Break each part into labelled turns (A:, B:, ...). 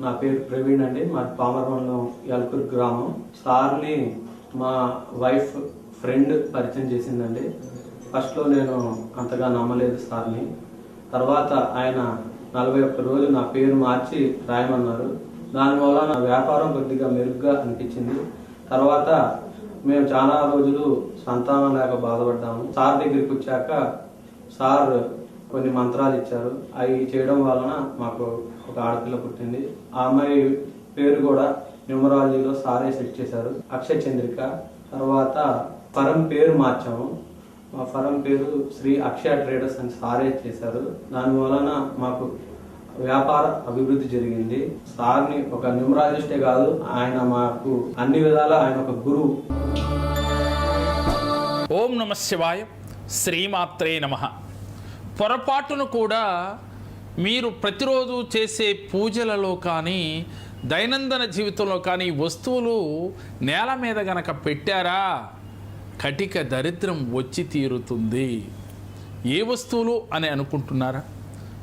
A: నా పేరు ప్రవీణ్ అండి. మా పామరమండలం యల్కూరు గ్రామం. సార్ని మా వైఫ్ ఫ్రెండ్ పరిచయం చేసిందండి. ఫస్ట్లో నేను అంతగా నమ్మలేదు సార్ని. తర్వాత ఆయన నలభై ఒక్క రోజు నా పేరు మార్చి రాయమన్నారు. దానివల్ల నా వ్యాపారం కొద్దిగా మెరుగ్గా అనిపించింది. తర్వాత మేము చాలా రోజులు సంతానం లేక బాధపడ్డాము. సార్ దగ్గరికి వచ్చాక సార్ కొన్ని మంత్రాలు ఇచ్చారు. అవి చేయడం వలన మాకు ఒక ఆడపిల్ల పుట్టింది. ఆ అమ్మాయి పేరు కూడా న్యూమరాలజీలో సారే సెట్ చేశారు. అక్షయ చంద్రిక తర్వాత ఫరం పేరు మార్చాము. మా ఫరం పేరు శ్రీ అక్షయ ట్రేడర్స్ అని సారే చేశారు. దాని వలన మాకు వ్యాపార అభివృద్ధి జరిగింది. సార్ని ఒక న్యూమరాలజిస్టే కాదు ఆయన మాకు అన్ని విధాల ఆయన ఒక గురువు.
B: ఓం నమ శివాయ. శ్రీమాత్రే నమ. పొరపాటును కూడా మీరు ప్రతిరోజు చేసే పూజలలో కానీ దైనందిన జీవితంలో కానీ వస్తువులు నేల మీద గనక పెట్టారా? కటిక దరిద్రం వచ్చి తీరుతుంది. ఏ వస్తువులు అని అనుకుంటున్నారా?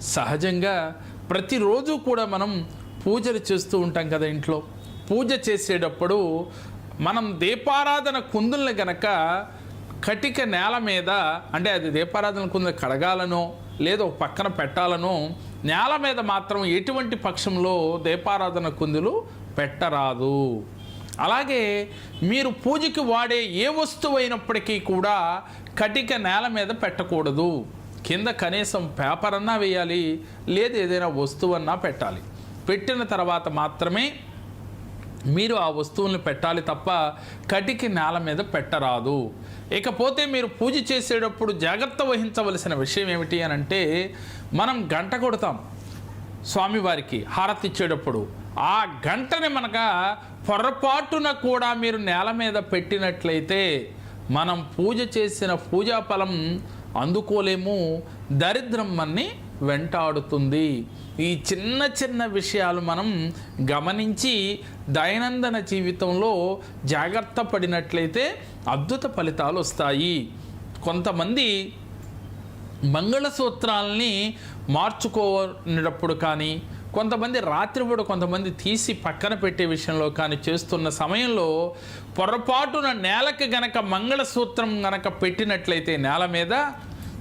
B: సహజంగా ప్రతిరోజు కూడా మనం పూజలు చేస్తూ ఉంటాం కదా ఇంట్లో. పూజ చేసేటప్పుడు మనం దీపారాధన కుందుల్ని గనక కటిక నేల మీద అంటే అది దీపారాధన కింద కడగాలనో లేదా పక్కన పెట్టాలనో నేల మీద మాత్రం ఎటువంటి పక్షంలో దీపారాధన కుందులు పెట్టరాదు. అలాగే మీరు పూజకి వాడే ఏ వస్తువు అయినప్పటికీ కూడా కటిక నేల మీద పెట్టకూడదు. కింద కనీసం పేపర్ అన్నా వేయాలి లేదు ఏదైనా వస్తువు అన్నా పెట్టాలి. పెట్టిన తర్వాత మాత్రమే మీరు ఆ వస్తువుల్ని పెట్టాలి తప్ప కటికి నేల మీద పెట్టరాదు. ఇకపోతే మీరు పూజ చేసేటప్పుడు జాగ్రత్త వహించవలసిన విషయం ఏమిటి అని అంటే మనం గంట కొడతాం స్వామివారికి హారతి ఇచ్చేటప్పుడు. ఆ గంటని మనక పొరపాటున కూడా మీరు నేల మీద పెట్టినట్లయితే మనం పూజ చేసిన పూజా ఫలం అందుకోలేము దరిద్రం మన్ని వెంటాడుతుంది. ఈ చిన్న చిన్న విషయాలు మనం గమనించి దైనందిన జీవితంలో జాగ్రత్త పడినట్లయితే అద్భుత ఫలితాలు వస్తాయి. కొంతమంది మంగళసూత్రాలని మార్చుకోనప్పుడు కానీ కొంతమంది రాత్రిపూట కొంతమంది తీసి పక్కన పెట్టే విషయంలో కానీ చేస్తున్న సమయంలో పొరపాటున నేలకి గనక మంగళసూత్రం గనక పెట్టినట్లయితే నేల మీద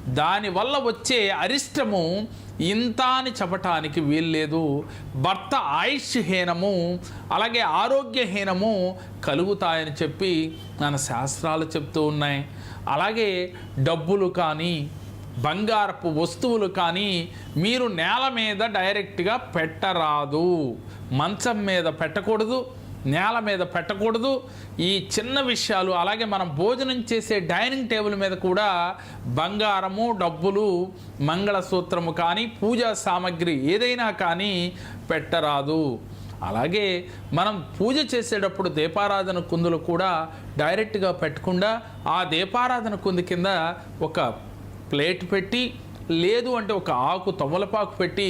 B: దానివల్ల వచ్చే అరిష్టము ఇంత అని చెప్పటానికి వీల్లేదు. భర్త ఆయుష్ హీనము అలాగే ఆరోగ్యహీనము కలుగుతాయని చెప్పి మన శాస్త్రాలు చెప్తూ ఉన్నాయి. అలాగే డబ్బులు కానీ బంగారపు వస్తువులు కానీ మీరు నేల మీద డైరెక్ట్గా పెట్టరాదు. మంచం మీద పెట్టకూడదు. నేల మీద పెట్టకూడదు. ఈ చిన్న విషయాలు అలాగే మనం భోజనం చేసే డైనింగ్ టేబుల్ మీద కూడా బంగారము డబ్బులు మంగళసూత్రము కానీ పూజా సామాగ్రి ఏదైనా కానీ పెట్టరాదు. అలాగే మనం పూజ చేసేటప్పుడు దీపారాధన కుందులు కూడా డైరెక్ట్గా పెట్టకుండా ఆ దీపారాధన కుంది కింద ఒక ప్లేట్ పెట్టి లేదు అంటే ఒక ఆకు తమలపాకు పెట్టి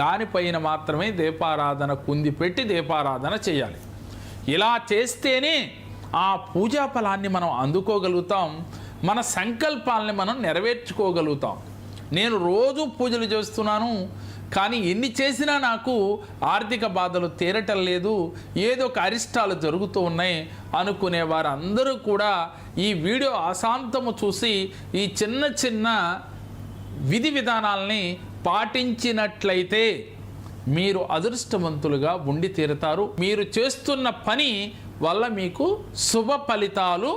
B: దానిపైన మాత్రమే దీపారాధన కుంది పెట్టి దీపారాధన చేయాలి. ఇలా చేస్తేనే ఆ పూజా ఫలాన్ని మనం అందుకోగలుగుతాం మన సంకల్పాలని మనం నెరవేర్చుకోగలుగుతాం. నేను రోజు పూజలు చేస్తున్నాను కానీ ఎన్ని చేసినా నాకు ఆర్థిక బాధలు తీరటం లేదు ఏదో ఒక అరిష్టాలు జరుగుతూ ఉన్నాయి అనుకునే వారందరూ కూడా ఈ వీడియో అశాంతము చూసి ఈ చిన్న చిన్న విధి విధానాలని పాటించినట్లయితే మీరు అదృష్టవంతులుగా ఉండి తీరుతారు. మీరు చేస్తున్న పని వల్ల మీకు శుభ ఫలితాలు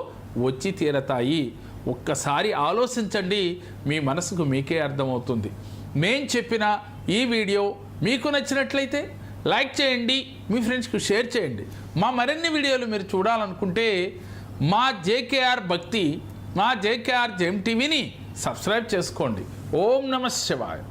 B: వచ్చి తీరతాయి. ఒక్కసారి ఆలోచించండి మీ మనసుకు మీకే అర్థమవుతుంది. మేం చెప్పిన ఈ వీడియో మీకు నచ్చినట్లయితే లైక్ చేయండి మీ ఫ్రెండ్స్కి షేర్ చేయండి. మా మరిన్ని వీడియోలు మీరు చూడాలనుకుంటే మా జేకేఆర్ భక్తి మా జేకేఆర్ జెమ్ టీవీని సబ్స్క్రైబ్ చేసుకోండి. ఓం నమ శివాయ.